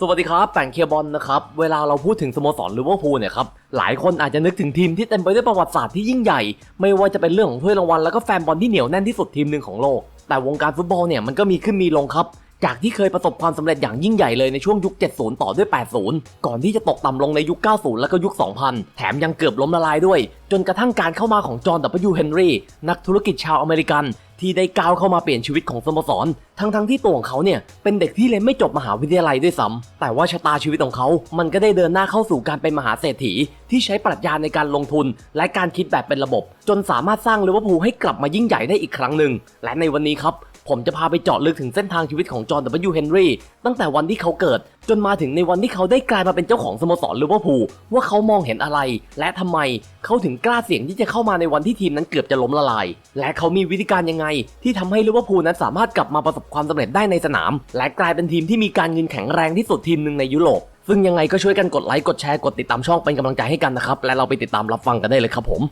สวัสดีครับแป่งเคียบอลนะครับ เวลาเราพูดถึงสโมสรลิเวอร์พูลเนี่ยครับหลายคนอาจจะนึกถึงทีมที่เต็มไปด้วยประวัติศาสตร์ที่ยิ่งใหญ่ ไม่ว่าจะเป็นเรื่องของถ้วยรางวัลแล้วก็แฟนบอลที่เหนียวแน่นที่สุดทีมหนึ่งของโลก แต่วงการฟุตบอลเนี่ยมันก็มีขึ้นมีลงครับ จากที่เคยประสบความสำเร็จอย่างยิ่งใหญ่เลยในช่วงยุค 70 ต่อด้วย 80 ก่อนที่จะตกต่ำลงในยุค 90 แล้วก็ยุค 2000 แถมยังเกือบล้มละลายด้วย จนกระทั่งการเข้ามาของจอห์น W. เบิลยูเฮนรี่นักธุรกิจชาวอเมริกัน ที่ได้ก้าวเข้ามาเปลี่ยนชีวิตของสโมสร ทั้งทั้งๆที่ตัวของเขาเนี่ยเป็นเด็กที่เรียนไม่จบมหาวิทยาลัยด้วยซ้ำแต่ว่าชะตาชีวิตของเขา มันก็ได้เดินหน้าเข้าสู่การเป็นมหาเศรษฐี ที่ใช้ปรัชญาในการลงทุน และการคิดแบบเป็นระบบ จนสามารถสร้างลิเวอร์พูลให้กลับมายิ่งใหญ่ได้อีกครั้งหนึ่งและในวันนี้ครับ ผมจะพาไปเจาะลึกถึงเส้นทางชีวิตของจอห์น W. เฮนรี่ตั้งแต่วันที่เขาเกิด จนมาถึงในวันที่เขาได้กลายมาเป็นเจ้าของสโมสรลิเวอร์พูลว่าเขามองเห็นอะไร และทำไมเขาถึงกล้าเสี่ยงที่จะเข้ามาในวันที่ทีมนั้นเกือบจะล้มละลาย และเขามีวิธีการยังไง ที่ทำให้ลิเวอร์พูลนั้นสามารถกลับมาประสบความสำเร็จได้ในสนาม และกลายเป็นทีมที่มีการเงินแข็งแรงที่สุดทีมหนึ่งในยุโรปซึ่งยังไงก็ช่วยกันกดไลค์กดแชร์กดติดตามช่องเป็นกำลังใจให้กันนะครับและเราไปติดตามรับฟังกันได้เลยครับผม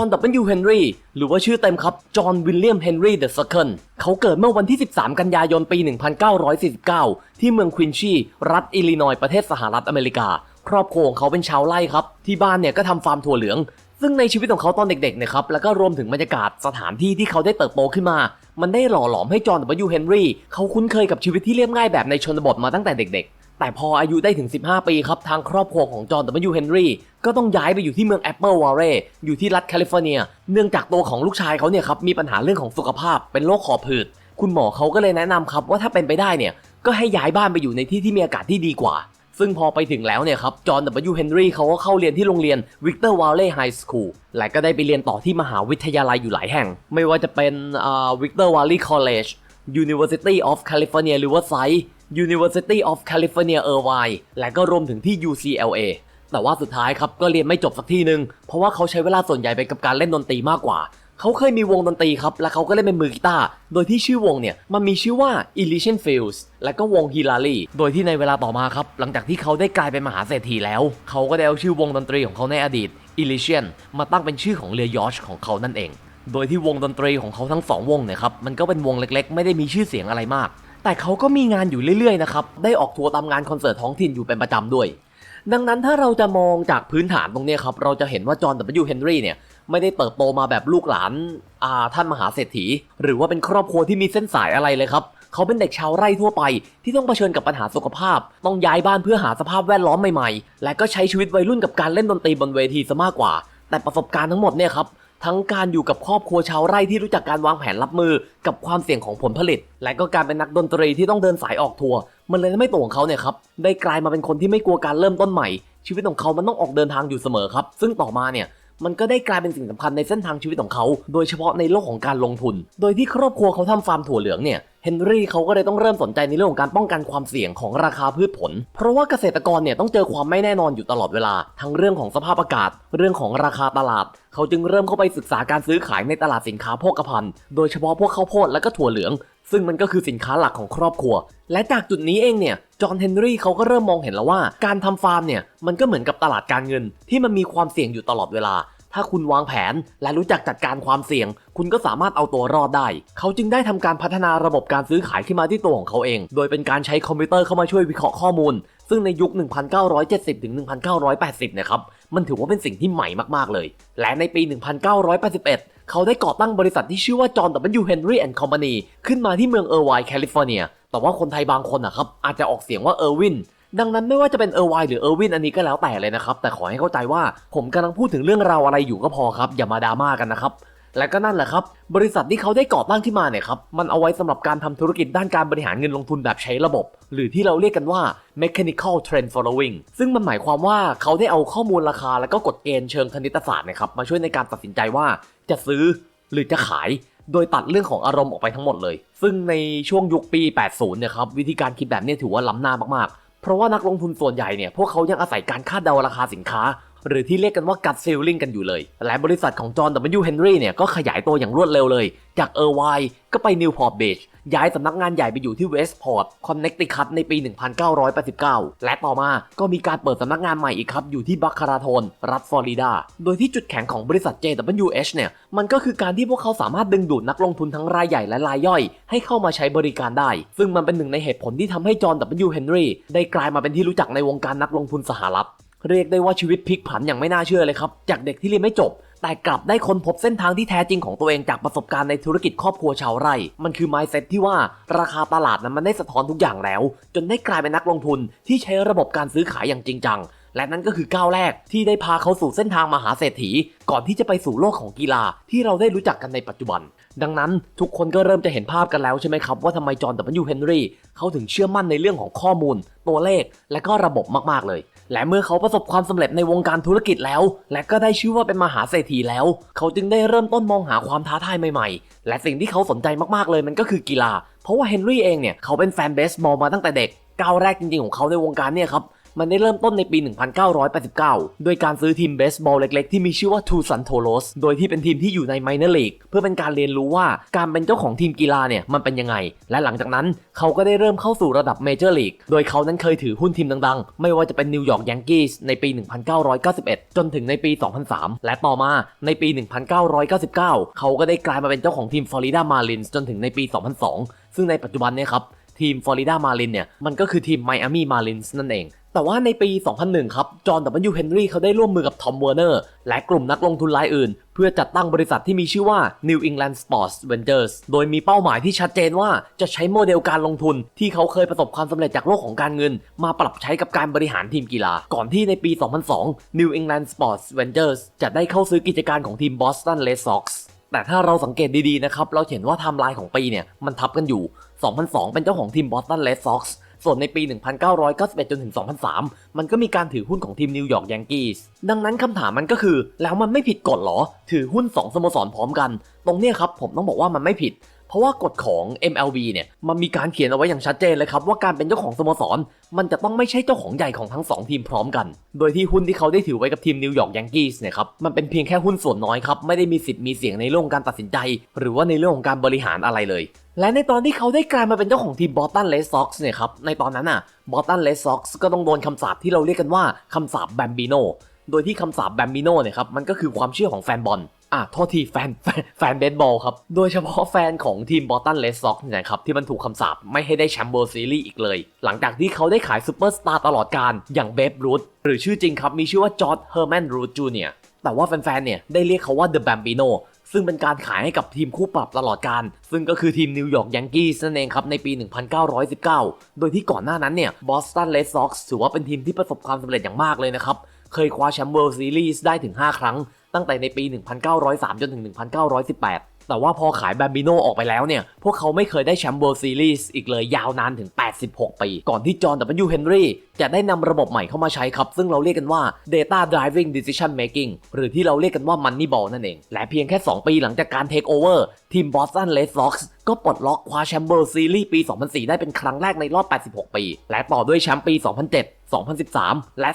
ห์น W. เบิลยูเฮนรี่หรือว่าชื่อเต็มครับ จอห์นวิลเลียมเฮนรี่เดอะซัคเคิลเขาเกิดเมื่อวันที่ 13 กันยายนปี 1949 ที่เมืองควินชี รัฐอิลลินอยส์ประเทศสหรัฐอเมริกา ครอบครัวของเขาเป็นชาวไร่ครับ ที่บ้านเนี่ยก็ทำฟาร์มถั่วเหลือง ซึ่งในชีวิตของเขาตอนเด็กๆนี่ยครับ แล้วก็รวมถึงบรรยากาศสถานที่ที่เขาได้เติบโตขึ้นมา มันได้หล่อหลอมให้จอห์น W. เฮนรี่เขาคุ้นเคยกับชีวิตที่เรียบง่ายแบบในชนบทมาตั้งแต่เด็กๆ แต่พออายุได้ถึง 15 ปีครับ ทางครอบครัวของจอห์น W. เฮนรี่ก็ต้องย้ายไปอยู่ที่เมืองแอปเปิลวาเรอยู่ที่รัฐแคลิฟอร์เนีย เนื่องจากตัวของลูกชายเขาเนี่ยครับมีปัญหาเรื่องของสุขภาพเป็นโรคหอบหืดคุณหมอเขาก็เลยแนะนำครับว่าถ้าเป็นไปได้เนี่ยก็ให้ย้ายบ้านไปอยู่ในที่ที่มีอากาศที่ดีกว่า ซึ่งพอไปถึงแล้วเนี่ยครับจอห์น W. เฮนรี่เขาก็เข้าเรียนที่โรงเรียน Victor Valley High School และก็ได้ไปเรียนต่อที่มหาวิทยาลัยอยู่หลายแห่ง ไม่ว่าจะเป็นอ่า Victor Valley College University of California Riverside University of California Irvine และก็รวมถึงที่ UCLA แต่ว่าสุดท้ายครับก็เรียนไม่จบสักที่หนึ่งเพราะว่าเขาใช้เวลาส่วนใหญ่ไปกับการเล่นดนตรีมากกว่า เขาเคยมีวงดนตรีครับ และเขาก็เล่นเป็นมือกีตาร์โดยที่ชื่อวงเนี่ยมันมีชื่อว่า Elysian Fields และก็วง Hilary โดยที่ในเวลาต่อมาครับ หลังจากที่เขาได้กลายเป็นมหาเศรษฐีแล้ว เขาก็ได้เอาชื่อวงดนตรีของเขาในอดีต Elysian มาตั้งเป็นชื่อของเรือยอชของเขานั่นเอง โดยที่วงดนตรีของเขาทั้งสองวงเนี่ยครับมันก็เป็นวงเล็กๆ ไม่ได้มีชื่อเสียงอะไรมาก แต่เขาก็มีงานอยู่เรื่อยๆนะครับ ได้ออกทัวร์ตามงานคอนเสิร์ตท้องถิ่นอยู่เป็นประจำด้วย ดังนั้นถ้าเราจะมองจากพื้นฐานตรงนี้ครับ เราจะเห็นว่าจอห์น W. เฮนรี่เนี่ย ไม่ได้เติบโตมาแบบลูกหลานอาท่านมหาเศรษฐี หรือว่าเป็นครอบครัวที่มีเส้นสายอะไรเลยครับ เขาเป็นเด็กชาวไร่ทั่วไป ที่ต้องเผชิญกับปัญหาสุขภาพ ต้องย้ายบ้านเพื่อหาสภาพแวดล้อมใหม่ๆ และก็ใช้ชีวิตวัยรุ่นกับการเล่นดนตรีบนเวทีซะมากกว่า แต่ประสบการณ์ทั้งหมดเนี่ยครับ ทั้งการอยู่กับครอบครัวชาวไร่ที่รู้จักการวางแผนรับมือกับความเสี่ยงของผลผลิต และก็การเป็นนักดนตรีที่ต้องเดินสายออกทัวร์มันเลยทำให้ตัวของเขาเนี่ยครับได้กลายมาเป็นคนที่ไม่กลัวการเริ่มต้นใหม่ ชีวิตของเขามันต้องออกเดินทางอยู่เสมอครับ ซึ่งต่อมาเนี่ยมันก็ได้กลายเป็นสิ่งสำคัญในเส้นทางชีวิตของเขา โดยเฉพาะในโลกของการลงทุน โดยที่ครอบครัวเขาทำฟาร์มถั่วเหลืองเนี่ย เฮนรี่เขาก็เลยต้องเริ่มสนใจในเรื่องของการป้องกันความเสี่ยงของราคาพืชผล เพราะว่าเกษตรกรเนี่ยต้องเจอความไม่แน่นอนอยู่ตลอดเวลา ทั้งเรื่องของสภาพอากาศ เรื่องของราคาตลาด เขาจึงเริ่มเข้าไปศึกษาการซื้อขายในตลาดสินค้าโภคภัณฑ์ โดยเฉพาะพวกข้าวโพดและก็ถั่วเหลือง ซึ่งมันก็คือสินค้าหลักของครอบครัว และจากจุดนี้เองเนี่ยจอห์นเฮนรี่เขาก็เริ่มมองเห็นแล้วว่า การทำฟาร์มเนี่ยมันก็เหมือนกับตลาดการเงินที่มันมีความเสี่ยงอยู่ตลอดเวลา ถ้าคุณวางแผนและรู้จักจัดการความเสี่ยง คุณก็สามารถเอาตัวรอดได้ เขาจึงได้ทำการพัฒนาระบบการซื้อขายขึ้นมาที่ตัวของเขาเอง โดยเป็นการใช้คอมพิวเตอร์เข้ามาช่วยวิเคราะห์ข้อมูล ซึ่งในยุค 1970 ถึง 1980 นะครับ มันถือว่าเป็นสิ่งที่ใหม่มากๆเลย และในปี 1981เขาได้ก่อตั้งบริษัทที่ชื่อว่า John W. Henry and Company ขึ้นมาที่เมืองเออร์ไวน์แคลิฟอร์เนีย แต่ว่าคนไทยบางคนนะครับอาจจะออกเสียงว่าเออร์วิน ดังนั้นไม่ว่าจะเป็นเออร์ไวน์หรือเออร์วินอันนี้ก็แล้วแต่เลยนะครับ แต่ขอให้เข้าใจว่าผมกำลังพูดถึงเรื่องราวอะไรอยู่ก็พอครับ อย่ามาดราม่ากันนะครับและก็นั่นแหละครับ บริษัทที่เขาได้ก่อตั้งขึ้นมาเนี่ยครับ มันเอาไว้สำหรับการทำธุรกิจด้านการบริหารเงินลงทุนแบบใช้ระบบ หรือที่เราเรียกกันว่า mechanical trend following ซึ่งมันหมายความว่าเขาได้เอาข้อมูลราคาแล้วก็กฎเกณฑ์เชิงคณิตศาสตร์นะครับ มาช่วยในการตัดสินใจว่าจะซื้อหรือจะขาย โดยตัดเรื่องของอารมณ์ออกไปทั้งหมดเลย ซึ่งในช่วงยุคปี 80 เนี่ยครับวิธีการคิดแบบนี้ถือว่าล้ำหน้ามากๆ เพราะว่านักลงทุนส่วนใหญ่เนี่ยพวกเขายังอาศัยการคาดเดาราคาสินค้า หรือที่เรียกกันว่ากัดซิลลิงกันอยู่เลย และบริษัทของจอห์น W. เบิลยูเฮนรี่เนี่ยก็ขยายตัวอย่างรวดเร็วเลย จากเออร์ไวก็ไปนิวพอร์ตเบชย้ายสำนักงานใหญ่ไปอยู่ที่เวสต์พอร์ตคอนเน c ติคัตในปี 1989 และต่อมาก็มีการเปิดสำนักงานใหม่อีกครับ อยู่ที่บัคคาราโทนรัฐฟลอริดา โดยที่จุดแข็งของบริษัท JWH เนี่ย มันก็คือการที่พวกเขาสามารถดึงดูดนักลงทุนทั้งรายใหญ่และรายย่อย ให้เข้ามาใช้บริการได้ ซึ่งมันเป็นหนึ่งในเหตุผลที่ทำให้จอห์น W. เฮนรี่ได้กลายมาเป็นที่รู้จักในวงการนักลงทุนสหรัฐ เรียกได้ว่าชีวิตพลิกผันอย่างไม่น่าเชื่อเลยครับ จากเด็กที่เรียนไม่จบ แต่กลับได้ค้นพบเส้นทางที่แท้จริงของตัวเองจากประสบการณ์ในธุรกิจครอบครัวชาวไร่ มันคือ mindset ที่ว่าราคาตลาดนั้นมันได้สะท้อนทุกอย่างแล้ว จนได้กลายเป็นนักลงทุนที่ใช้ระบบการซื้อขายอย่างจริงจังและนั่นก็คือก้าวแรกที่ได้พาเขาสู่เส้นทางมหาเศรษฐี ก่อนที่จะไปสู่โลกของกีฬาที่เราได้รู้จักกันในปัจจุบัน ดังนั้นทุกคนก็เริ่มจะเห็นภาพกันแล้วใช่ไหมครับ ว่าทำไมจอห์น W. เฮนรี่เขาถึงเชื่อมั่นในเรื่องของข้อมูล ตัวเลข และก็ระบบมากๆเลย และเมื่อเขาประสบความสำเร็จในวงการธุรกิจแล้ว และก็ได้ชื่อว่าเป็นมหาเศรษฐีแล้ว เขาจึงได้เริ่มต้นมองหาความท้าทายใหม่ๆ และสิ่งที่เขาสนใจมากๆเลยมันก็คือกีฬา เพราะว่าเฮนรี่เองเนี่ยเขาเป็นแฟนเบสบอลมาตั้งแต่เด็กก้าวแรกจริงๆของเขาในวงการเนี่ยครับ มันได้เริ่มต้นในปี 1989 โดยการซื้อทีมเบสบอลเล็กๆ ที่มีชื่อว่า t u s a n t o l o s โดยที่เป็นทีมที่อยู่ใน Minor League เพื่อเป็นการเรียนรู้ว่าการเป็นเจ้าของทีมกีฬาเนี่ยมันเป็นยังไง และหลังจากนั้นเขาก็ได้เริ่มเข้าสู่ระดับ Major League โดยเขานั้นเคยถือหุ้นทีมดังๆ ไม่ว่าจะเป็นนิวยอร์กยังกี้สในปี 1991 จนถึงในปี 2003 และต่อมาในปี 1999 เขาก็ได้กลายมาเป็นเจ้าของทีม Florida Marlins จนถึงในปี 2002 ซึ่งในปัจจุบันเนี่ยครับทีมฟลอริดามารินเนี่ยมันก็คือทีมไมอามี่มารินส์นั่นเอง แต่ว่าในปี 2001 ครับ จอห์น W. เฮนรี่เขาได้ร่วมมือกับทอมเวอร์เนอร์และกลุ่มนักลงทุนรายอื่น เพื่อจัดตั้งบริษัทที่มีชื่อว่า New England Sports Ventures โดยมีเป้าหมายที่ชัดเจนว่าจะใช้โมเดลการลงทุน ที่เขาเคยประสบความสำเร็จจากโลกของการเงิน มาปรับใช้กับการบริหารทีมกีฬา ก่อนที่ในปี 2002 New England Sports Ventures จะได้เข้าซื้อกิจการของทีม Boston Red Sox แต่ถ้าเราสังเกตดีๆนะครับ เราเห็นว่าไทม์ไลน์ของปีเนี่ย มันทับกันอยู่ 2002 เป็นเจ้าของทีม Boston Red Sox ส่วนในปี 1991 จนถึง 2003 มันก็มีการถือหุ้นของทีมนิวยอร์กยังกี้สดังนั้นคำถามมันก็คือ แล้วมันไม่ผิดกฎหรอ ถือหุ้น 2 สโมสรพร้อมกัน ตรงเนี้ยครับผมต้องบอกว่ามันไม่ผิด เพราะว่ากฎของ MLB เนี่ยมันมีการเขียนเอาไว้อย่างชัดเจนเลยครับว่าการเป็นเจ้าของสโมสร มันจะต้องไม่ใช่เจ้าของใหญ่ของทั้ง 2 ทีมพร้อมกัน โดยที่หุ้นที่เขาได้ถือไว้กับทีมนิวยอร์กยังกี้สเนี่ยครับมันเป็นเพียงแค่หุ้นส่วนน้อยครับไม่ได้มีสิทธิ์มีเสียงในเรื่องของการตัดสินใจ หรือว่าในเรื่องของการบริหารอะไรเลย และในตอนที่เขาได้กลายมาเป็นเจ้าของทีมบอสตันเลสซ็อกซ์เนี่ยครับ ในตอนนั้นอะบอสตันเลสซ็อกซ์ก็ต้องโดนคำสาปที่เราเรียกกันว่าคำสาปแบมบิโน โดยที่คำสาปแบมบิโนเนี่ยครับ มันก็คือความเชื่อของแฟนบอล อะโทษทีแฟนแฟนเบสบอลครับ โดยเฉพาะแฟนของทีมบอสตันเลสซ็อกเนี่ยครับ ที่มันถูกคำสาปไม่ให้ได้แชมป์เบอร์ซีรีส์อีกเลย หลังจากที่เขาได้ขายซูเปอร์สตาร์ตลอดการอย่างเบฟรูทหรือชื่อจริงครับมีชื่อว่าจอร์ดเฮอร์แมนรูทจูเนียแต่ว่าแฟนๆเนี่ยได้เรียกเขาว่าเดอะแบมบิโน ซึ่งเป็นการขายให้กับทีมคู่ปรับตลอดการ ซึ่งก็คือทีมนิวยอร์กยังกี้นั่นเองครับในปี 1919 โดยที่ก่อนหน้านั้นเนี่ยบอสตันเลดซ็อกซ์ถือว่าเป็นทีมที่ประสบความสำเร็จอย่างมากเลยนะครับ เคยคว้าแชมป์เวิลด์ซีรีส์ได้ถึง 5 ครั้ง ตั้งแต่ในปี 1903 จนถึง 1918 แต่ว่าพอขายแบมบิโนออกไปแล้วเนี่ย พวกเขาไม่เคยได้แชมป์เวิลด์ซีรีส์อีกเลยยาวนานถึง 86 ปี ก่อนที่จอห์น W. เฮนรี่จะได้นำระบบใหม่เข้ามาใช้ครับ ซึ่งเราเรียกกันว่า Data Driving Decision Making หรือที่เราเรียกกันว่า Moneyball นั่นเอง และเพียงแค่ 2 ปีหลังจากการ Take Over ทีม Boston Red Sox ก็ปลดล็อกคว้าแชมป์เวิลด์ซีรีส์ปี 2004 ได้เป็นครั้งแรกในรอบ 86 ปี และต่อด้วยแชมป์ปี 2007 2013 และ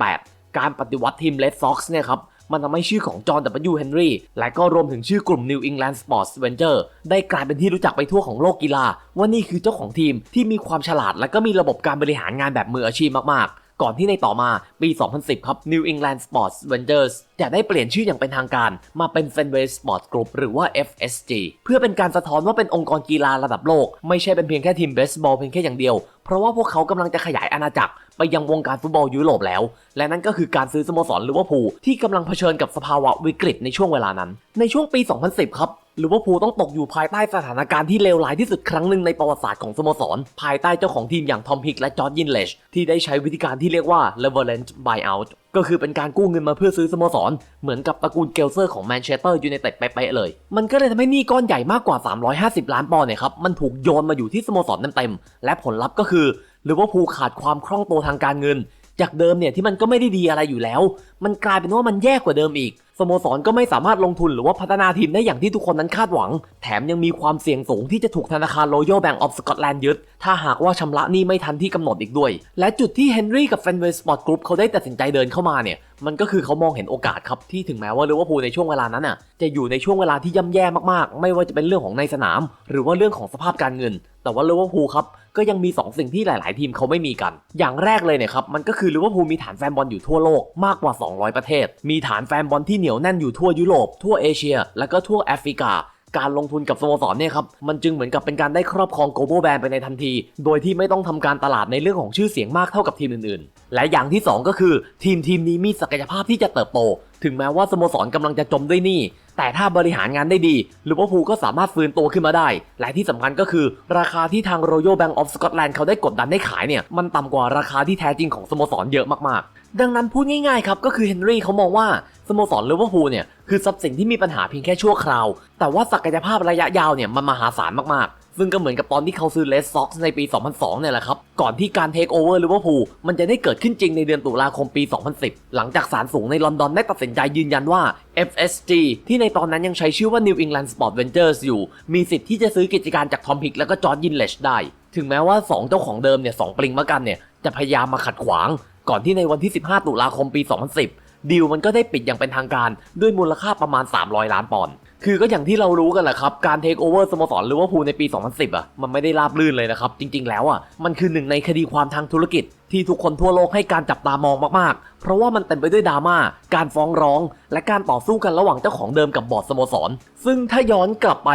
2018 การปฏิวัติทีม Red Sox เนี่ยครับ มันทำให้ชื่อของจอห์น W. เฮนรี่และก็รวมถึงชื่อกลุ่ม New England Sports Venture ได้กลายเป็นที่รู้จักไปทั่วของโลกกีฬา ว่านี่คือเจ้าของทีมที่มีความฉลาดและก็มีระบบการบริหารงานแบบมืออาชีพมากๆ ก่อนที่ในต่อมาปี 2010 ครับ New England Sports Ventures จะได้เปลี่ยนชื่ออย่างเป็นทางการมาเป็น Fenway Sports Group หรือว่า FSG เพื่อเป็นการสะท้อนว่าเป็นองค์กรกีฬาระดับโลก ไม่ใช่เป็นเพียงแค่ทีมเบสบอลเพียงแค่อย่างเดียว เพราะว่าพวกเขากำลังจะขยายอาณาจักรไปยังวงการฟุตบอลยุโรปแล้ว และนั่นก็คือการซื้อสโมสรลิเวอร์พูลที่กำลังเผชิญกับสภาวะวิกฤตในช่วงเวลานั้น ในช่วงปี 2010 ครับลิเวอร์พูลต้องตกอยู่ภายใต้สถานการณ์ที่เลวร้ายที่สุดครั้งหนึ่งในประวัติศาสตร์ของสโมสร ภายใต้เจ้าของทีมอย่างทอมพิกและจอร์จยินเลชที่ได้ใช้วิธีการที่เรียกว่า leverage buyout ก็คือเป็นการกู้เงินมาเพื่อซื้อสโมสร เหมือนกับตระกูลเกลเซอร์ของแมนเชสเตอร์ยูไนเต็ดเป๊ะๆเลย มันก็เลยทำให้หนี้ก้อนใหญ่มากกว่า 350 ล้านปอนด์เนี่ยครับ มันถูกโยนมาอยู่ที่สโมสรเต็มๆ และผลลัพธ์ก็คือลิเวอร์พูลขาดความคล่องตัวทางการเงิน จากเดิมเนี่ยที่มันก็ไม่ได้ดีอะไรอยู่แล้ว มันกลายเป็นว่ามันแย่กว่าเดิมอีก สโมสรก็ไม่สามารถลงทุนหรือว่าพัฒนาทีมได้อย่างที่ทุกคนนั้นคาดหวัง แถมยังมีความเสี่ยงสูงที่จะถูกธนาคาร Royal Bank of Scotland ยึด ถ้าหากว่าชำระหนี้ไม่ทันที่กำหนดอีกด้วย และจุดที่เฮนรี่กับ Fenway Sport Group เขาได้ตัดสินใจเดินเข้ามาเนี่ย มันก็คือเขามองเห็นโอกาสครับที่ถึงแม้ว่าลิเวอร์พูลในช่วงเวลานั้นน่ะจะอยู่ในช่วงเวลาที่ย่ำแย่มากๆ ไม่ว่าจะเป็นเรื่องของในสนาม หรือว่าเรื่องของสภาพการเงิน แต่ว่าลิเวอร์พูลครับก็ยังมี 2 สิ่งที่หลาย ๆ ทีมเขาไม่มีกัน อย่างแรกเลยเนี่ยครับมันก็คือลิเวอร์พูลมีฐานแฟนบอลอยู่ทั่วโลกมากกว่า 200 ประเทศ มีฐานแฟนบอลที่เหนียวแน่นอยู่ทั่วยุโรปทั่วเอเชีย และก็ทั่วแอฟริกา การลงทุนกับสโมสรเนี่ยครับมันจึงเหมือนกับเป็นการได้ครอบครองโกลบอลแบนไปในทันที โดยที่ไม่ต้องทำการตลาดในเรื่องของชื่อเสียงมากเท่ากับทีมอื่นๆ และอย่างที่ 2 ก็คือทีมทีมนี้มีศักยภาพที่จะเติบโต ถึงแม้ว่าสโมสรกำลังจะจมด้วยหนี้แต่ถ้าบริหารงานได้ดีลิเวอร์พูลก็สามารถฟื้นตัวขึ้นมาได้ และที่สำคัญก็คือ ราคาที่ทาง Royal Bank of Scotland เขาได้กดดันได้ขายเนี่ยมันต่ำกว่าราคาที่แท้จริงของสโมสรเยอะมากๆ ดังนั้นพูดง่ายๆครับก็คือเฮนรี่เขามองว่าสโมสรลิเวอร์พูลเนี่ยคือทรัพย์สินที่มีปัญหาเพียงแค่ชั่วคราว แต่ว่าศักยภาพระยะยาวเนี่ยมันมหาศาลมากๆ ซึ่งก็เหมือนกับตอนที่เขาซื้อเลสซ็อกซ์ในปี 2002 เนี่ยแหละครับ ก่อนที่การเทคโอเวอร์ลิเวอร์พูลมันจะได้เกิดขึ้นจริงในเดือนตุลาคมปี 2010 หลังจากศาลสูงในลอนดอนได้ตัดสินใจยืนยันว่า FSG ที่ในตอนนั้นยังใช้ชื่อว่า New England Sport Ventures อยู่ มีสิทธิ์ที่จะซื้อกิจการจากทอมพิกแล้วก็จอร์ดยินเลชได้ ถึงแม้ว่า 2 เจ้าของเดิมเนี่ยสองปริงมากันเนี่ยจะพยายามมาขัดขวาง ก่อนที่ในวันที่ 15 ตุลาคมปี 2010 ดีลมันก็ได้ปิดอย่างเป็นทางการด้วยมูลค่าประมาณ 300 ล้านปอนด์ คือก็อย่างที่เรารู้กันแหละครับ การเทคโอเวอร์สโมสรลิเวอร์พูลในปี 2010 อะ มันไม่ได้ราบรื่นเลยนะครับ จริง ๆ แล้วอะ มันคือหนึ่งในคดีความทางธุรกิจ ที่ทุกคนทั่วโลกให้การจับตามองมากๆ เพราะว่ามันเต็มไปด้วยดราม่า การฟ้องร้อง และการต่อสู้กันระหว่างเจ้าของเดิมกับบอร์ดสโมสร ซึ่งถ้าย้อนกลับไป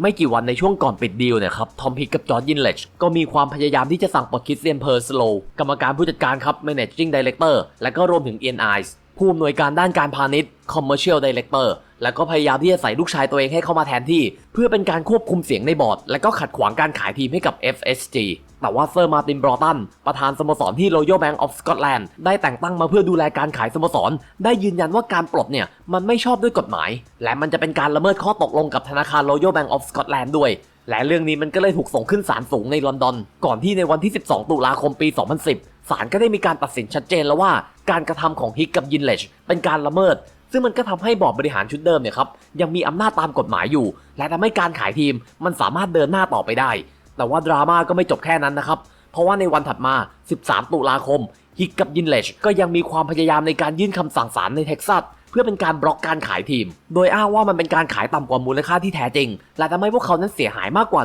ไม่กี่วันในช่วงก่อนปิดดีลเนี่ยครับ ทอมพิกกับจอร์ดยินเลชก็มีความพยายามที่จะสั่งปลดคริสเตียนเพอร์สโลกรรมการผู้จัดการครับ managing director และก็รวมถึง Ian Ives ผู้อำนวยการด้านการพาณิชย์ Commercial Director แล้วก็พยายามที่จะใส่ลูกชายตัวเองให้เข้ามาแทนที่ เพื่อเป็นการควบคุมเสียงในบอร์ด และก็ขัดขวางการขายทีมให้กับ FSG แต่ว่าเซอร์มาตินบรอตัน ประธานสโมสรที่ Royal Bank of Scotland ได้แต่งตั้งมาเพื่อดูแลการขายสโมสร ได้ยืนยันว่าการปลดเนี่ย มันไม่ชอบด้วยกฎหมาย และมันจะเป็นการละเมิดข้อตกลงกับธนาคาร Royal Bank of Scotland ด้วยและเรื่องนี้มันก็เลยถูกส่งขึ้นศาลสูงในลอนดอน ก่อนที่ในวันที่ 12 ตุลาคมปี 2010 ศาลก็ได้มีการตัดสินชัดเจนแล้วว่า การกระทำของฮิกกับยินเลชเป็นการละเมิด ซึ่งมันก็ทำให้บอร์ดบริหารชุดเดิมเนี่ยครับยังมีอำนาจตามกฎหมายอยู่ และทำให้การขายทีมมันสามารถเดินหน้าต่อไปได้ แต่ว่าดราม่าก็ไม่จบแค่นั้นนะครับ เพราะว่าในวันถัดมา 13 ตุลาคมฮิกกับยินเลชก็ยังมีความพยายามในการยื่นคำสั่งศาลในเท็กซัส เพื่อเป็นการบล็อกการขายทีม โดยอ้างว่ามันเป็นการขายต่ำกว่ามูลค่าที่แท้จริง และทำให้พวกเขานั้นเสียหายมากกว่า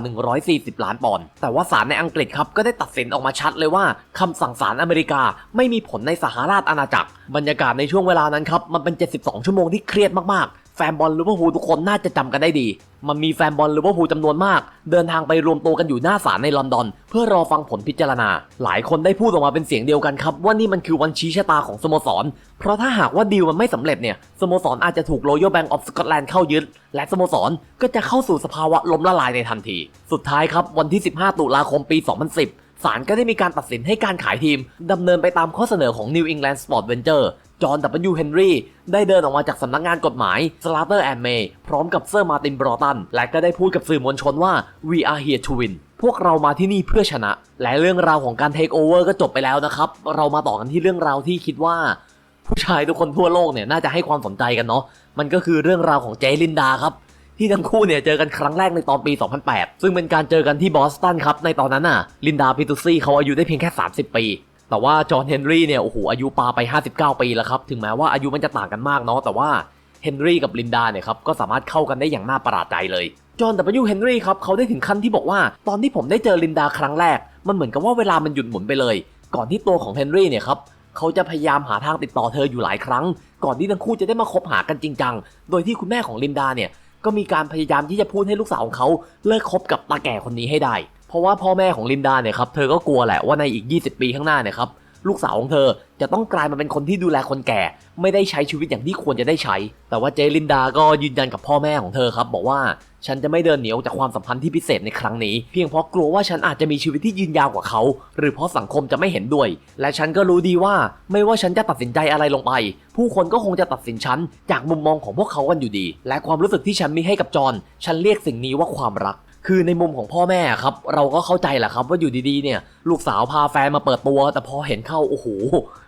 140 ล้านปอนด์แต่ว่าศาลในอังกฤษครับก็ได้ตัดสินออกมาชัดเลยว่าคำสั่งศาลอเมริกาไม่มีผลในสหราชอาณาจักร บรรยากาศในช่วงเวลานั้นครับมันเป็น 72 ชั่วโมงที่เครียดมากๆแฟนบอลลิเวอร์พูลทุกคนน่าจะจำกันได้ดี มันมีแฟนบอลลิเวอร์พูลจำนวนมาก เดินทางไปรวมตัวกันอยู่หน้าศาลในลอนดอน เพื่อรอฟังผลพิจารณา หลายคนได้พูดออกมาเป็นเสียงเดียวกันครับ ว่านี่มันคือวันชี้ชะตาของสโมสร เพราะถ้าหากว่าดีลมันไม่สำเร็จเนี่ยสโมสรอาจจะถูก Royal Bank of Scotland เข้ายึด และสโมสรก็จะเข้าสู่สภาวะล้มละลายในทันที สุดท้ายครับวันที่ 15 ตุลาคมปี 2010ศาลก็ได้มีการตัดสินให้การขายทีมดำเนินไปตามข้อเสนอของ New England Sport Venture จอห์น W. เฮนรี่ได้เดินออกมาจากสำนักงานกฎหมาย s l a t e r and May พร้อมกับเซอร์มาตินบรอตัน และก็ได้พูดกับสื่อมวลชนว่า we are here to win พวกเรามาที่นี่เพื่อชนะ และเรื่องราวของการเทคโอเวอร์ก็จบไปแล้วนะครับ เรามาต่อกันที่เรื่องราวที่คิดว่า ผู้ชายทุกคนทั่วโลกเนี่ยน่าจะให้ความสนใจกันเนาะมันก็คือเรื่องราวของเจลินดาครับที่ทั้งคู่เนี่ยเจอกันครั้งแรกในตอนปี 2008 ซึ่งเป็นการเจอกันที่บอสตันครับ ในตอนนั้นน่ะ ลินดาพิตุซี่เขาอายุได้เพียงแค่ 30 ปี แต่ว่าจอห์นเฮนรี่เนี่ยโอ้โหอายุปาไป 59 ปีแล้วครับ ถึงแม้ว่าอายุมันจะต่างกันมากเนาะแต่ว่าเฮนรี่กับลินดาเนี่ยครับก็สามารถเข้ากันได้อย่างน่าประหลาดใจเลยจอห์น W. เฮนรี่ครับเขาได้ถึงขั้นที่บอกว่า ตอนที่ผมได้เจอลินดาครั้งแรก มันเหมือนกับว่าเวลามันหยุดหมุนไปเลย ก่อนที่ตัวของเฮนรี่เนี่ยครับเขาจะพยายามหาทางติดต่อเธออยู่หลายครั้ง ก่อนที่ทั้งคู่จะได้มาคบหากันจริงจังโดยที่คุณแม่ของลินดาเนี่ยก็มีการพยายามที่จะพูดให้ลูกสาวของเขาเลิกคบกับตาแก่คนนี้ให้ได้ เพราะว่าพ่อแม่ของลินดาเนี่ยครับเธอก็กลัวแหละว่าในอีก 20 ปีข้างหน้าเนี่ยครับลูกสาวของเธอจะต้องกลายมาเป็นคนที่ดูแลคนแก่ ไม่ได้ใช้ชีวิตอย่างที่ควรจะได้ใช้ แต่ว่าเจลินดาก็ยืนยันกับพ่อแม่ของเธอครับ บอกว่าฉันจะไม่เดินหนีออกจากความสัมพันธ์ที่พิเศษในครั้งนี้ เพียงเพราะกลัวว่าฉันอาจจะมีชีวิตที่ยืนยาวกว่าเขา หรือเพราะสังคมจะไม่เห็นด้วย และฉันก็รู้ดีว่าไม่ว่าฉันจะตัดสินใจอะไรลงไป ผู้คนก็คงจะตัดสินฉันจากมุมมองของพวกเขากันอยู่ดี และความรู้สึกที่ฉันมีให้กับจอห์นฉันเรียกสิ่งนี้ว่าความรัก คือในมุมของพ่อแม่ครับ เราก็เข้าใจแหละครับ ว่าอยู่ดีๆเนี่ย ลูกสาวพาแฟนมาเปิดตัว แต่พอเห็นเข้าโอ้โห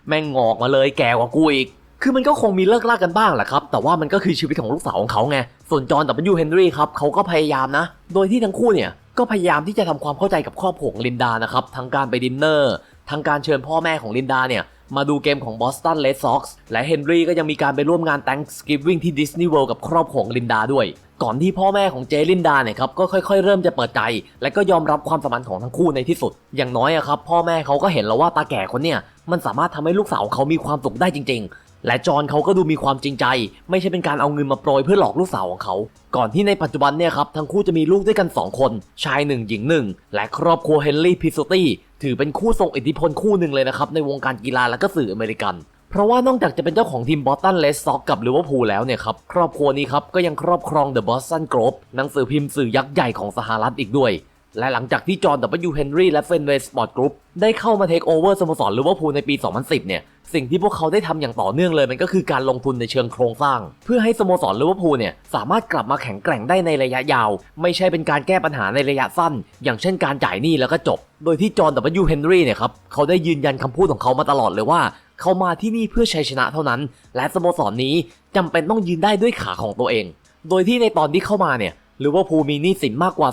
แม่งงอกมาเลยแก่กว่ากูอีกคือมันก็คงมีเลิกลากกันบ้างแหละครับ แต่ว่ามันก็คือชีวิตของลูกสาวของเขาไง ส่วนจอห์น W. เฮนรี่ครับเขาก็พยายามนะ โดยที่ทั้งคู่เนี่ย ก็พยายามที่จะทำความเข้าใจกับครอบครัวของลินดานะครับ ทั้งการไปดินเนอร์ ทั้งการเชิญพ่อแม่ของลินดาเนี่ย มาดูเกมของบอสตันเลดซ็อกซ์และเฮนรี่ก็ยังมีการไปร่วมงาน Thanksgiving ที่ดิสนีย์เวิลด์กับครอบครัวของลินดาด้วย ก่อนที่พ่อแม่ของเจลินดาเนี่ยครับก็ค่อยๆ เริ่มจะเปิดใจ และก็ยอมรับความสัมพันธ์ของทั้งคู่ในที่สุด อย่างน้อยอะครับพ่อแม่เขาก็เห็นแล้วว่าตาแก่คนเนี่ยมันสามารถทำให้ลูกสาวเขามีความสุขได้จริงๆ และจอห์นเขาก็ดูมีความจริงใจ ไม่ใช่เป็นการเอาเงินมาโปรยเพื่อหลอกลูกสาวของเขา ก่อนที่ในปัจจุบันเนี่ยครับทั้งคู่จะมีลูกด้วยกัน 2 คน ชายหนึ่งหญิงหนึ่งและครอบครัวเฮนรี่พิสตี้ถือเป็นคู่ทรงอิทธิพลคู่หนึ่งเลยนะครับในวงการกีฬาและก็สื่ออเมริกัน เพราะว่านอกจากจะเป็นเจ้าของทีมบอสตันเลสซ็อกกับลิเวอร์พูลแล้วเนี่ยครับครอบครัวนี้ครับก็ยังครอบครองเดอะบอสตันกร b หนังสือพิมพ์สื่อยักษ์ใหญ่ของสหรัฐอีกด้วย และหลังจากที่จอห์น W. เบิลยูเฮนรี่และเฟนเวย์สปอร์ตกรุ๊ปได้เข้ามาเทคโอเวอร์สโมสรลิเวอร์พูลในปี 2010 เนี่ย สิ่งที่พวกเขาได้ทำอย่างต่อเนื่องเลยมันก็คือการลงทุนในเชิงโครงสร้าง เพื่อให้สโมสรลิเวอร์พูลเนี่ยสามารถกลับมาแข็งแกร่งได้ในระยะยาว ไม่ใช่เป็นการแก้ปัญหาในระยะสั้น อย่างเช่นการจ่ายหนี้แล้วก็จบ โดยที่จอห์น W. เฮนรี่เนี่ยครับเขาได้ยืนยันคำพูดของเขามาตลอดเลยว่าเขามาที่นี่เพื่อชัยชนะเท่านั้น และสโมสรนี้จำเป็นต้องยืนได้ด้วยขาของตัวเอง โดยที่ในตอนที่เข้ามาเนี่ย ลิเวอร์พูลมีหนี้สินมากกว่า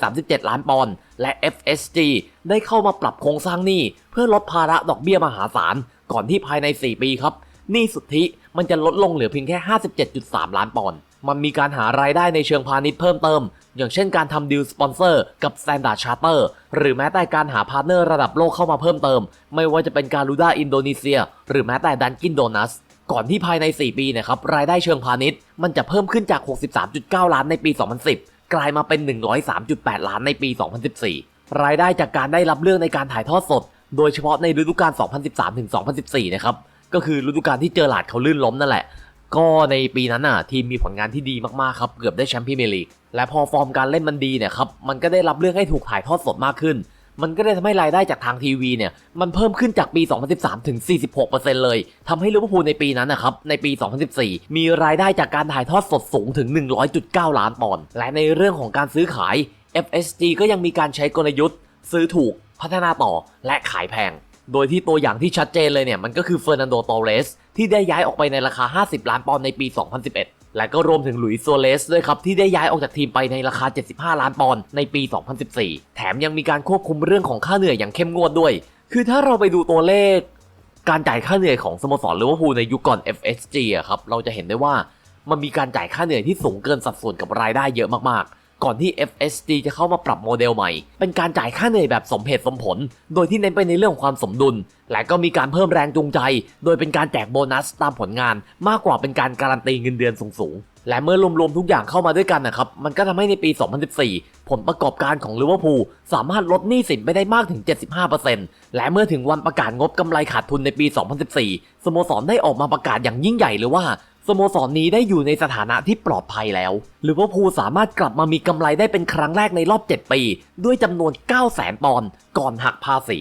237 ล้านปอนด์และ FSG ได้เข้ามาปรับโครงสร้างหนี้เพื่อลดภาระดอกเบี้ยมหาศาล ก่อนที่ภายใน 4 ปีครับหนี้สุทธิมันจะลดลงเหลือเพียงแค่ 57.3 ล้านปอนด์มันมีการหารายได้ในเชิงพาณิชย์เพิ่มเติม อย่างเช่นการทำดีลสปอนเซอร์กับ Standard Charter หรือแม้แต่การหาพาร์ทเนอร์ระดับโลกเข้ามาเพิ่มเติม ไม่ว่าจะเป็นการูด้าอินโดนีเซีย หรือแม้แต่ดันกินโดนัส ก่อนที่ภายใน 4 ปีนะครับรายได้เชิงพาณิชย์มันจะเพิ่มขึ้นจาก 63.9 ล้านในปี 2010 กลายมาเป็น 103.8 ล้านในปี 2014 รายได้จากการได้รับเรื่องในการถ่ายทอดสด โดยเฉพาะในฤดูกาล 2013-2014 นะครับก็คือฤดูกาลที่เจอหลาดเขาลื่นล้มนั่นแหละก็ในปีนั้นน่ะทีมมีผลงานที่ดีมากๆครับเกือบได้แชมป์พรีเมียร์ลีกและพอฟอร์มการเล่นมันดีเนี่ยครับมันก็ได้รับเรื่องให้ถูกถ่ายทอดสดมากขึ้น มันก็ได้ทำให้รายได้จากทางทีวีเนี่ย มันเพิ่มขึ้นจากปี 2013 ถึง 46%เลยทำให้ลิเวอร์พูลในปีนั้นนะครับในปี 2014 มีรายได้จากการถ่ายทอดสดสูงถึง 100.9 ล้านปอนด์และในเรื่องของการซื้อขาย FSG ก็ยังมีการใช้กลยุทธ์ ซื้อถูกพัฒนาต่อและขายแพง โดยที่ตัวอย่างที่ชัดเจนเลยเนี่ยมันก็คือเฟอร์นันโดโตเรส ที่ได้ย้ายออกไปในราคา 50 ล้านปอนด์ในปี 2011 และก็รวมถึงหลุยส์โซเลสด้วยครับ ที่ได้ย้ายออกจากทีมไปในราคา 75 ล้านปอนด์ในปี 2014 แถมยังมีการควบคุมเรื่องของค่าเหนื่อยอย่างเข้มงวดด้วย คือถ้าเราไปดูตัวเลข การจ่ายค่าเหนื่อยของสโมสรลิเวอร์พูลในยุคก่อน FSG อะครับเราจะเห็นได้ว่ามันมีการจ่ายค่าเหนื่อยที่สูงเกินสัดส่วนกับรายได้เยอะมากๆ ก่อนที่ FSG จะเข้ามาปรับโมเดลใหม่ เป็นการจ่ายค่าเหนื่อยแบบสมเหตุสมผล โดยที่เน้นไปในเรื่องของความสมดุล และก็มีการเพิ่มแรงจูงใจ โดยเป็นการแจกโบนัสตามผลงาน มากกว่าเป็นการการันตีเงินเดือนสูงๆ และเมื่อรวมๆทุกอย่างเข้ามาด้วยกันนะครับ มันก็ทำให้ในปี 2014 ผลประกอบการของลิเวอร์พูลสามารถลดหนี้สินไปได้มากถึง 75%และเมื่อถึงวันประกาศงบกำไรขาดทุนในปี 2014 สโมสรได้ออกมาประกาศอย่างยิ่งใหญ่เลยว่า สโมสรนี้ได้อยู่ในสถานะที่ปลอดภัยแล้วลิเวอร์พูสามารถกลับมามีกำไรได้เป็นครั้งแรกในรอบ 7 ปี ด้วยจำนวน 9 0 0 0 0 0ปอนด์ก่อนหักภาษี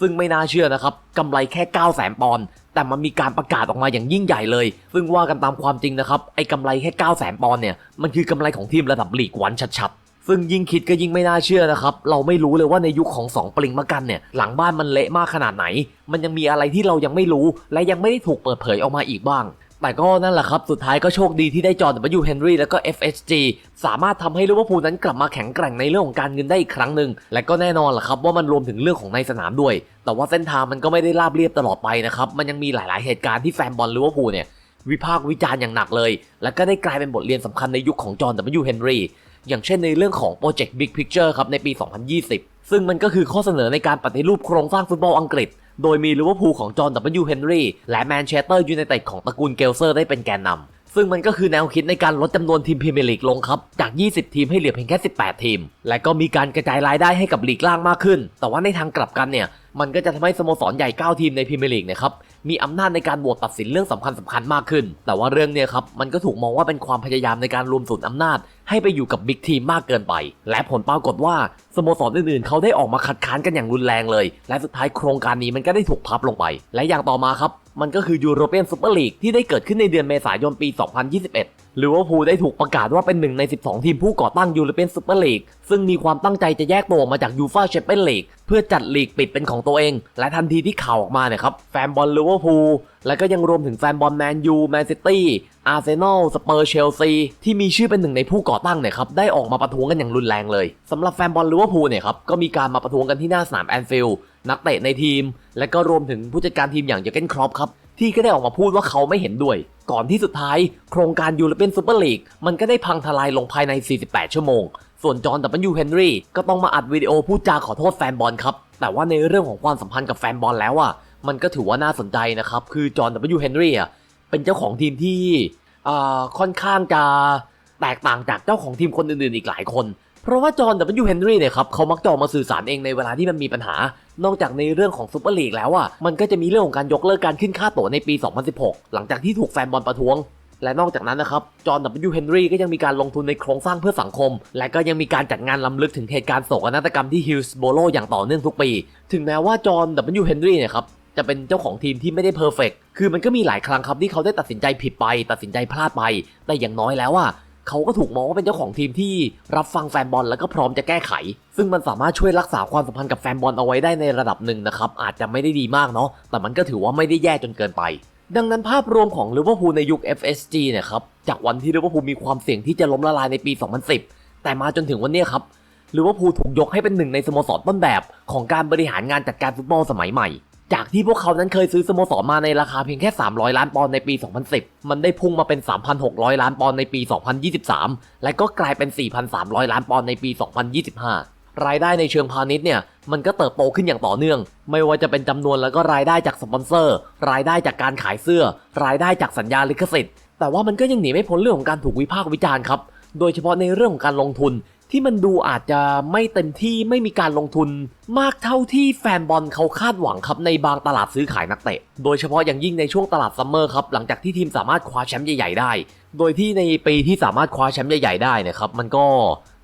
ซึ่งไม่น่าเชื่อนะครับกำไรแค่ 9 0 0 0 0 0ปอนด์แต่มันมีการประกาศออกมาอย่างยิ่งใหญ่เลย ซึ่งว่ากันตามความจริงนะครับไอ้กำไรแค่9 0 0 0 0 0ปอนด์เนี่ยมันคือกำไรของทีมระดับลีกวันชัดๆซึ่งยิ่งคิดก็ยิ่งไม่น่าเชื่อนะครับเราไม่รู้เลยว่าในยุคของ 2 ปริงมากันเนี่ยหลังบ้านมันเละมากขนาดไหน มันยังมีอะไรที่เรายังไม่รู้ และยังไม่ได้ถูกเปิดเผยออกมาอีกบ้าง แต่ก็นั่นแหละครับ สุดท้ายก็โชคดีที่ได้จอห์น W. เฮนรี่แล้วก็ FSG สามารถทำให้ลิเวอร์พูลนั้นกลับมาแข็งแกร่งในเรื่องของการเงินได้อีกครั้งหนึ่ง และก็แน่นอนแหละครับว่ามันรวมถึงเรื่องของในสนามด้วย แต่ว่าเส้นทางมันก็ไม่ได้ราบเรียบตลอดไปนะครับ มันยังมีหลาย ๆ เหตุการณ์ที่แฟนบอลลิเวอร์พูลเนี่ยวิพากษ์วิจารณ์อย่างหนักเลย และก็ได้กลายเป็นบทเรียนสำคัญในยุคของจอห์น W. เฮนรี่อย่างเช่นในเรื่องของโปรเจกต์ Big Picture ครับในปี 2020 ซึ่งมันก็คือข้อเสนอในการปฏิรูปโครงสร้างฟุตบอลอังกฤษ โดยมีลิเวอร์พูลของจอห์นดับเบิลยูเฮนรี่และแมนเชสเตอร์ยูไนเต็ดของตระกูลเกลเซอร์ได้เป็นแกนนำ ซึ่งมันก็คือแนวคิดในการลดจำนวนทีมพรีเมียร์ลีกลงครับ จาก 20 ทีมให้เหลือเพียงแค่ 18 ทีม และก็มีการกระจายรายได้ให้กับลีกล่างมากขึ้น แต่ว่าในทางกลับกันเนี่ย มันก็จะทำให้สโมสรใหญ่ 9 ทีมในพรีเมียร์ลีกนะครับ มีอำนาจในการโหวตตัดสินเรื่องสำคัญสำคัญมากขึ้น แต่ว่าเรื่องเนี่ยครับ มันก็ถูกมองว่าเป็นความพยายามในการรวมศูนย์อำนาจ ให้ไปอยู่กับบิ๊กทีมมากเกินไป และผลปรากฏว่าสโมสรอื่นๆ เขาได้ออกมาคัดค้านกันอย่างรุนแรงเลย และสุดท้ายโครงการนี้มันก็ได้ถูกพับลงไป และอย่างต่อมาครับมันก็คือยูโรเปียนซูเปอร์ลีกที่ได้เกิดขึ้นในเดือนเมษายนปี 2021ลิเวอร์พูลได้ถูกประกาศว่าเป็นหนึ่งใน 12 ทีมผู้ก่อตั้งยูโรเปียนซูเปอร์ลีกซึ่งมีความตั้งใจจะแยกตัวออกมาจากยูฟาแชมเปี้ยนลีกเพื่อจัดลีกปิดเป็นของตัวเอง และทันทีที่ข่าวออกมาเนี่ยครับ แฟนบอลลิเวอร์พูลและก็ยังรวมถึงแฟนบอลแมนยูแมนซิตี้อาร์เซนอลสเปอร์เชลซีที่มีชื่อเป็นหนึ่งในผู้ก่อตั้งเนี่ยครับได้ออกมาประท้วงกันอย่างรุนแรงเลยสำหรับแฟนบอลลิเวอร์พูลเนี่ยครับก็มีการมาประท้วงกันที่หน้าสนามแอนฟิลด์ นักเตะในทีม และก็รวมถึงผู้จัดการทีมอย่างเจอเกนครอปครับที่ก็ได้ออกมาพูดว่าเขาไม่เห็นด้วย ก่อนที่สุดท้าย โครงการยูโรเปียนซูเปอร์ลีกมันก็ได้พังทลายลงภายใน 48 ชั่วโมง ส่วนจอห์นดับเบิลยูเฮนรี่ก็ต้องมาอัดวิดีโอพูดจาขอโทษแฟนบอลครับ แต่ว่าในเรื่องของความสัมพันธ์กับแฟนบอลแล้วอะมันก็ถือว่าน่าสนใจนะครับ คือจอห์นดับเบิลยูเฮนรี่อะเป็นเจ้าของทีมที่ค่อนข้างจะแตกต่างจากเจ้าของทีมคนอื่นๆอีกหลายคน เพราะว่าจอห์นดับเบิลยูเฮนรี่เนี่ยครับเขามักจะออกมาสื่อสารเองในเวลาที่มันมีปัญหา นอกจากในเรื่องของซูเปอร์ลีกแล้วอะมันก็จะมีเรื่องของการยกเลิกการขึ้นค่าตั๋วในปี 2016 หลังจากที่ถูกแฟนบอลประท้วง และนอกจากนั้นนะครับจอห์นดับเบิลยูเฮนรี่ก็ยังมีการลงทุนในโครงสร้างเพื่อสังคม และก็ยังมีการจัดงานล้ำลึกถึงเหตุการณ์โศกนาฏกรรมที่ฮิลส์โบโลอย่างต่อเนื่องทุกปี ถึงแม้ว่าจอห์นดับเบิลยูเฮนรี่เนี่ยครับจะเป็นเจ้าของทีมที่ไม่ได้เพอร์เฟกคือมันก็มีหลายครั้งครับที่เขาได้ตัดสินใจผิดไป ตัดสินใจพลาดไป แต่อย่างน้อยแล้วอะ เขาก็ถูกมองว่าเป็นเจ้าของทีมที่รับฟังแฟนบอลแล้วก็พร้อมจะแก้ไข ซึ่งมันสามารถช่วยรักษาความสัมพันธ์กับแฟนบอลเอาไว้ได้ในระดับหนึ่งนะครับอาจจะไม่ได้ดีมากเนาะแต่มันก็ถือว่าไม่ได้แย่จนเกินไป ดังนั้นภาพรวมของลิเวอร์พูลในยุค FSG เนี่ยครับจากวันที่ลิเวอร์พูลมีความเสี่ยงที่จะล้มละลายในปี 2010 แต่มาจนถึงวันนี้ครับลิเวอร์พูลถูกยกให้เป็นหนึ่งในสโมสรต้นแบบ ของการบริหารงานจัดการฟุตบอลสมัยใหม่ จากที่พวกเขานั้นเคยซื้อสโมสรมาในราคาเพียงแค่ 300 ล้านปอนด์ในปี 2010 มันได้พุ่งมาเป็น 3,600 ล้านปอนด์ในปี 2023 และก็กลายเป็น 4,300 ล้านปอนด์ในปี 2025 รายได้ในเชิงพาณิชย์เนี่ย มันก็เติบโตขึ้นอย่างต่อเนื่อง ไม่ว่าจะเป็นจำนวนแล้วก็รายได้จากสปอนเซอร์ รายได้จากการขายเสื้อ รายได้จากสัญญาลิขสิทธิ์ แต่ว่ามันก็ยังหนีไม่พ้นเรื่องของการถูกวิพากษ์วิจารณ์ครับ โดยเฉพาะในเรื่องของการลงทุน ที่มันดูอาจจะไม่เต็มที่ไม่มีการลงทุน มากเท่าที่แฟนบอลเขาคาดหวังครับในบางตลาดซื้อขายนักเตะ โดยเฉพาะอย่างยิ่งในช่วงตลาดซัมเมอร์ครับหลังจากที่ทีมสามารถคว้าแชมป์ใหญ่ๆได้ โดยที่ในปีที่สามารถคว้าแชมป์ใหญ่ๆได้นะครับมันก็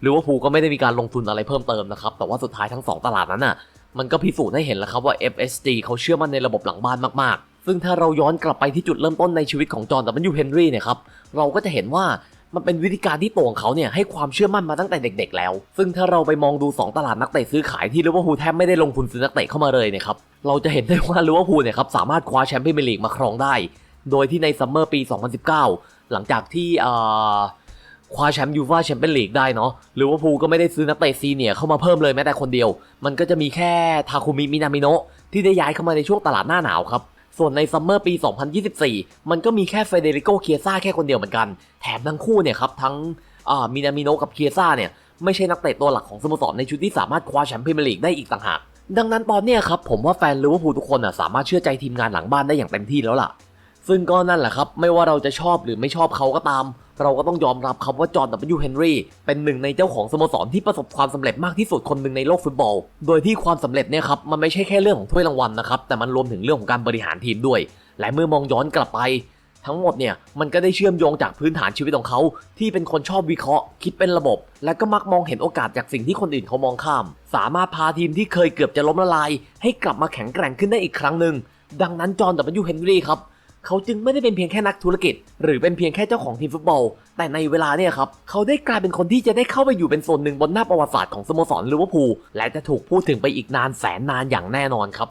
ลิเวอร์พูลก็ไม่ได้มีการลงทุนอะไรเพิ่มเติมนะครับแต่ว่าสุดท้ายทั้งสองตลาดนั้นน่ะมันก็พิสูจน์ให้เห็นแล้วครับว่า FSG เขาเชื่อมั่นในระบบหลังบ้านมากๆ ซึ่งถ้าเราย้อนกลับไปที่จุดเริ่มต้นในชีวิตของจอห์นดับเบิลยูเฮนรี่เนี่ยครับ เราก็จะเห็นว่า มันเป็นวิธีการที่ตัวของเขาเนี่ยให้ความเชื่อมั่นมาตั้งแต่เด็ก ๆ แล้ว ซึ่งถ้าเราไปมองดู 2 ตลาดนักเตะซื้อขายที่ลิเวอร์พูลแทบไม่ได้ลงทุนซื้อนักเตะเข้ามาเลยเนี่ยครับ เราจะเห็นได้ว่าลิเวอร์พูลเนี่ยครับสามารถคว้าแชมป์พรีเมียร์ลีกมาครองได้ โดยที่ในซัมเมอร์ปี 2019 หลังจากที่คว้าแชมป์ยูฟ่าแชมเปี้ยนลีกได้เนาะลิเวอร์พูก็ไม่ได้ซื้อนักเตะซีเนียเข้ามาเพิ่มเลยแม้แต่คนเดียว มันก็จะมีแค่ทาคุมิมินามิโนะที่ได้ย้ายเข้ามาในช่วงตลาดหน้าหนาวครับ ส่วนในซัมเมอร์ปี 2024 มันก็มีแค่เฟเดริโกเคียซ่าแค่คนเดียวเหมือนกัน แถมทั้งคู่เนี่ยครับทั้งมินามิโนกับเคียซ่าเนี่ยไม่ใช่นักเตะตัวหลักของสโมสรในชุดที่สามารถคว้าแชมป์พรีเมียร์ลีกได้อีกต่างหากดังนั้นตอนนี้ครับผมว่าแฟนลิเวอร์พูลทุกคนอะสามารถเชื่อใจทีมงานหลังบ้านได้อย่างเต็มที่แล้วล่ะ ซึ่งก็นั่นแหละครับ ไม่ว่าเราจะชอบหรือไม่ชอบเขาก็ตาม เราก็ต้องยอมรับครับว่าจอห์นดับเบิลยูเฮนรี่เป็นหนึ่งในเจ้าของสโมสรที่ประสบความสำเร็จมากที่สุดคนหนึ่งในโลกฟุตบอล โดยที่ความสำเร็จเนี่ยครับมันไม่ใช่แค่เรื่องของถ้วยรางวัลนะครับแต่มันรวมถึงเรื่องของการบริหารทีมด้วย และเมื่อมองย้อนกลับไป ทั้งหมดเนี่ยมันก็ได้เชื่อมโยงจากพื้นฐานชีวิตของเขา ที่เป็นคนชอบวิเคราะห์ คิดเป็นระบบ และก็มักมองเห็นโอกาสจากสิ่งที่คนอื่นเขามองข้าม สามารถพาทีมที่เคยเกือบจะล้มละลาย ให้กลับมาแข็งแกร่งขึ้นได้อีกครั้งหนึ่งดังนั้นจอห์นดับเบิลยูเฮนรี่ครับ เขาจึงไม่ได้เป็นเพียงแค่นักธุรกิจ หรือเป็นเพียงแค่เจ้าของทีมฟุตบอล แต่ในเวลาเนี่ยครับเขาได้กลายเป็นคนที่จะได้เข้าไปอยู่เป็นส่วนหนึ่งบนหน้าประวัติศาสตร์ของสโมสรลิเวอร์พูลและจะถูกพูดถึงไปอีกนานแสนนานอย่างแน่นอนครับ